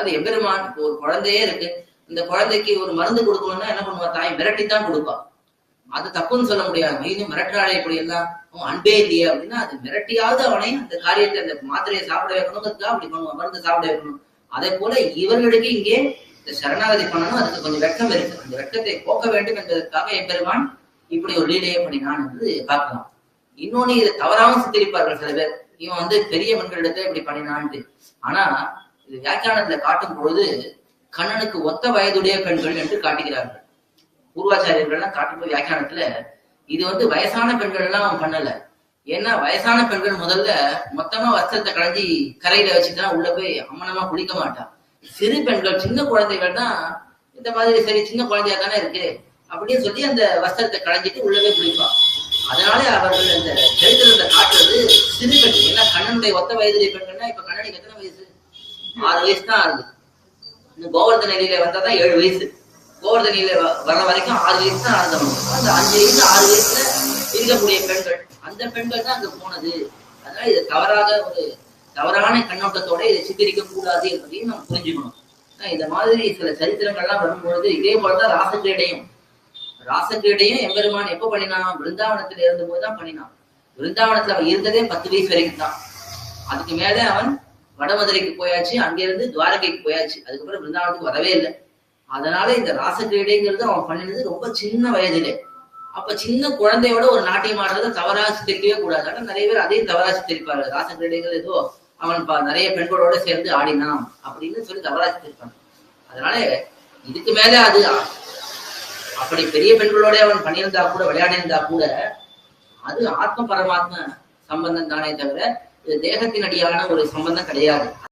அது எம்பெருமான் இப்போ ஒரு குழந்தையே இருக்கு. இந்த குழந்தைக்கு ஒரு மருந்து கொடுக்கணும்னா என்ன பண்ணுவா? தாய் மிரட்டித்தான் கொடுப்பா. அது தப்புன்னு சொல்ல முடியாது. மெயினும் மிரட்டாளே இப்படி எல்லாம் அன்பே இல்லையே அப்படின்னா அது மிரட்டியாவது அவனை அந்த காரியத்தை அந்த மாத்திரையை சாப்பிட வைக்கணுங்கிறதுக்காக அப்படி பண்ணுவான் மருந்து சாப்பிட வைக்கணும். அதே போல இவர்களுக்கு இங்கே இந்த சரணாகதி பண்ணணும். அதுக்கு கொஞ்சம் வெட்கம் இருக்கு. அந்த வெட்கத்தை போக்க வேண்டும் என்பதற்காக எம்பெருமான் இப்படி ஒரு லீலையை பண்ணினான் என்று பார்க்கலாம். இன்னொன்னு இதை தவறாம சித்தரிப்பார்கள் சில பேர். இவன் வந்து பெரிய பெண்களிடத்தை இப்படி பண்ணினான்ட்டு. ஆனா இது வியாக்கியானத்துல காட்டும் பொழுது கண்ணனுக்கு ஒத்த வயதுடைய பெண்கள் என்று காட்டுகிறார்கள். பூர்வாச்சாரியர்கள்லாம் காட்டும்போது வியாக்கியானத்துல இது வந்து வயசான பெண்கள் எல்லாம் அவன் பண்ணல. ஏன்னா வயசான பெண்கள் முதல்ல மொத்தமா வஸ்திரத்தை களைஞ்சி கரையில வச்சுதான் உள்ள போய் அம்மனமா குளிக்க மாட்டான். சிறு பெண்கள் சின்ன குழந்தைகள் தான் இந்த மாதிரி சரி சின்ன குழந்தையா தானே இருக்கு அப்படின்னு சொல்லி அந்த வஸ்திரத்தை களைஞ்சிட்டு உள்ளவே குளிப்பான். அதனால அவர்கள் அந்த சரித்திரத்தை காட்டுறது சிறு பெண்கள் ஏன்னா கண்ணனுடைய ஒத்த வயதுடைய பெண்கள்னா இப்ப கண்ணனுக்கு எத்தனை வயசு? ஆறு வயசு தான் ஆகுது. இந்த கோவர்தன நிலையில வந்தாதான் ஏழு வயசு. கோவர்தன நிலையில வர்ற வரைக்கும் ஆறு வயசு தான் ஆனந்தம் அந்த அஞ்சு வயசு ஆறு வயசுல இருக்கக்கூடிய பெண்கள் அந்த பெண்கள் தான் அங்க போனது. அதனால இது தவறாக ஒரு தவறான கண்ணோட்டத்தோட இதை சித்தரிக்க கூடாது என்பதையும் நம்ம புரிஞ்சுக்கணும். ஆனா இந்த மாதிரி சில சரித்திரங்கள்லாம் வரும்பொழுது இதே போலதான் ராசக்கிரீடையும். ராசக்கிரீடையும் எம்பெருமான் எப்ப பண்ணினான்? பிருந்தாவனத்துல இருந்த போதுதான் பண்ணினான். பிருந்தாவனத்துல அவன் இருந்ததே பத்து வயசு வரைக்கும் தான். அதுக்கு மேல அவன் வடமதுரைக்கு போயாச்சு அங்கிருந்து துவாரகைக்கு போயாச்சு. அதுக்கப்புறம் பிருந்தாவனத்துக்கு வரவே இல்லை. அதனால இந்த ராசக்கிரீடைங்கிறது அவன் பண்ணினது ரொம்ப சின்ன வயதிலே. அப்ப சின்ன குழந்தையோட ஒரு நாட்டியம் ஆடுறத தவறா சித்தரிக்கவே கூடாது. ஆனா நிறைய பேர் அதையும் தவறா சித்தரிப்பாரு ராசக்கிரீடைங்கிறது ஏதோ அவன் நிறைய பெண்களோட சேர்ந்து ஆடினான் அப்படின்னு சொல்லி தவறா சித்தரிப்பாங்க. அதனால இதுக்கு மேல அது அப்படி பெரிய பெண்களோட அவன் பண்ணியிருந்தா கூட விளையாடியிருந்தா கூட அது ஆத்ம பரமாத்ம சம்பந்தம் தானே தவிர இது தேகத்தின் ஒரு சம்பந்தம் கிடையாது.